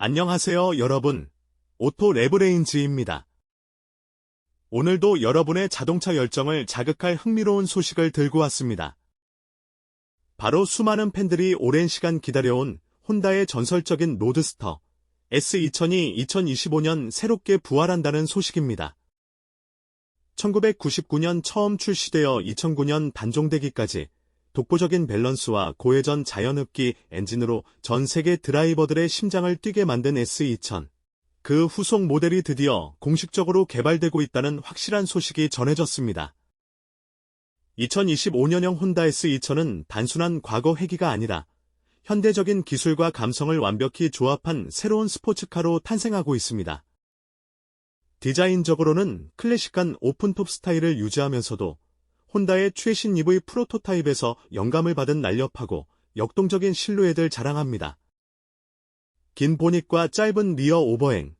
안녕하세요, 여러분. 오토 레브레인즈입니다. 오늘도 여러분의 자동차 열정을 자극할 흥미로운 소식을 들고 왔습니다. 바로 수많은 팬들이 오랜 시간 기다려온 혼다의 전설적인 로드스터 S2000이 2025년 새롭게 부활한다는 소식입니다. 1999년 처음 출시되어 2009년 단종되기까지 독보적인 밸런스와 고회전 자연흡기 엔진으로 전 세계 드라이버들의 심장을 뛰게 만든 S2000. 그 후속 모델이 드디어 공식적으로 개발되고 있다는 확실한 소식이 전해졌습니다. 2025년형 혼다 S2000은 단순한 과거 회기가 아니라 현대적인 기술과 감성을 완벽히 조합한 새로운 스포츠카로 탄생하고 있습니다. 디자인적으로는 클래식한 오픈톱 스타일을 유지하면서도 혼다의 최신 EV 프로토타입에서 영감을 받은 날렵하고 역동적인 실루엣을 자랑합니다. 긴 보닛과 짧은 리어 오버행,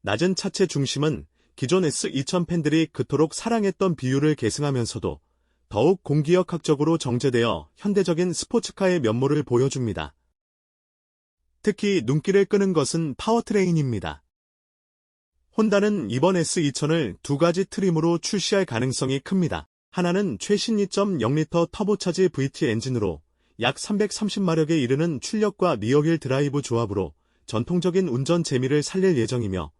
낮은 차체 중심은 기존 S2000 팬들이 그토록 사랑했던 비율을 계승하면서도 더욱 공기역학적으로 정제되어 현대적인 스포츠카의 면모를 보여줍니다. 특히 눈길을 끄는 것은 파워트레인입니다. 혼다는 이번 S2000을 두 가지 트림으로 출시할 가능성이 큽니다. 하나는 최신 2.0L 터보차지 VT 엔진으로 약 330마력에 이르는 출력과 리어휠 드라이브 조합으로 전통적인 운전 재미를 살릴 예정이며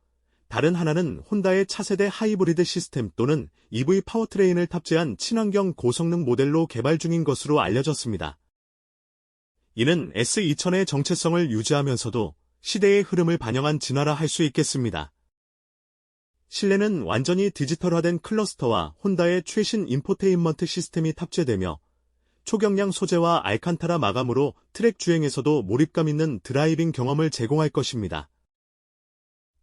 다른 하나는 혼다의 차세대 하이브리드 시스템 또는 EV 파워트레인을 탑재한 친환경 고성능 모델로 개발 중인 것으로 알려졌습니다. 이는 S2000의 정체성을 유지하면서도 시대의 흐름을 반영한 진화라 할 수 있겠습니다. 실내는 완전히 디지털화된 클러스터와 혼다의 최신 인포테인먼트 시스템이 탑재되며 초경량 소재와 알칸타라 마감으로 트랙 주행에서도 몰입감 있는 드라이빙 경험을 제공할 것입니다.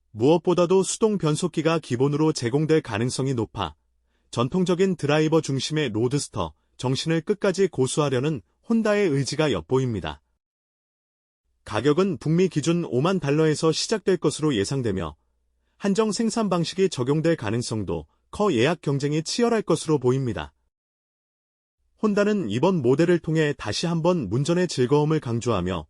무엇보다도 수동 변속기가 기본으로 제공될 가능성이 높아 전통적인 드라이버 중심의 로드스터 정신을 끝까지 고수하려는 혼다의 의지가 엿보입니다. 가격은 북미 기준 5만 달러에서 시작될 것으로 예상되며 한정 생산 방식이 적용될 가능성도 커 예약 경쟁이 치열할 것으로 보입니다. 혼다는 이번 모델을 통해 다시 한번 문전의 즐거움을 강조하며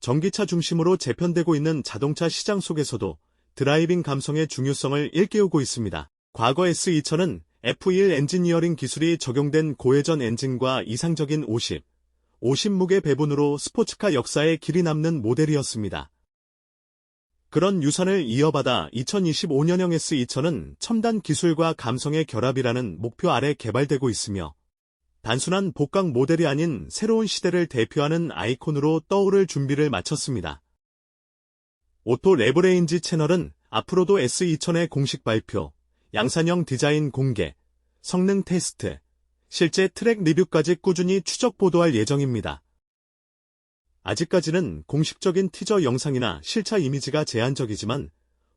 전기차 중심으로 재편되고 있는 자동차 시장 속에서도 드라이빙 감성의 중요성을 일깨우고 있습니다. 과거 S2000은 F1 엔지니어링 기술이 적용된 고회전 엔진과 이상적인 50, 50무게 배분으로 스포츠카 역사에 길이 남는 모델이었습니다. 그런 유산을 이어받아 2025년형 S2000은 첨단 기술과 감성의 결합이라는 목표 아래 개발되고 있으며 단순한 복강 모델이 아닌 새로운 시대를 대표하는 아이콘으로 떠오를 준비를 마쳤습니다. 오토 레브레인지 채널은 앞으로도 S2000의 공식 발표, 양산형 디자인 공개, 성능 테스트, 실제 트랙 리뷰까지 꾸준히 추적 보도할 예정입니다. 아직까지는 공식적인 티저 영상이나 실차 이미지가 제한적이지만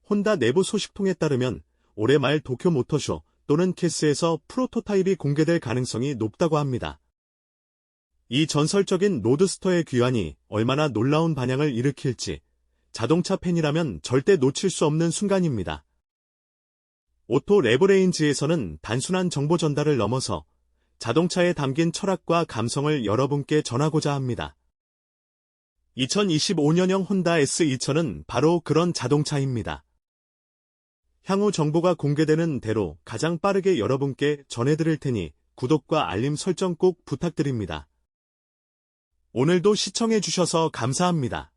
혼다 내부 소식통에 따르면 올해 말 도쿄 모터쇼 또는 캐스에서 프로토타입이 공개될 가능성이 높다고 합니다. 이 전설적인 로드스터의 귀환이 얼마나 놀라운 반향을 일으킬지 자동차 팬이라면 절대 놓칠 수 없는 순간입니다. 오토 레브레인지에서는 단순한 정보 전달을 넘어서 자동차에 담긴 철학과 감성을 여러분께 전하고자 합니다. 2025년형 혼다 S2000은 바로 그런 자동차입니다. 향후 정보가 공개되는 대로 가장 빠르게 여러분께 전해드릴 테니 구독과 알림 설정 꼭 부탁드립니다. 오늘도 시청해주셔서 감사합니다.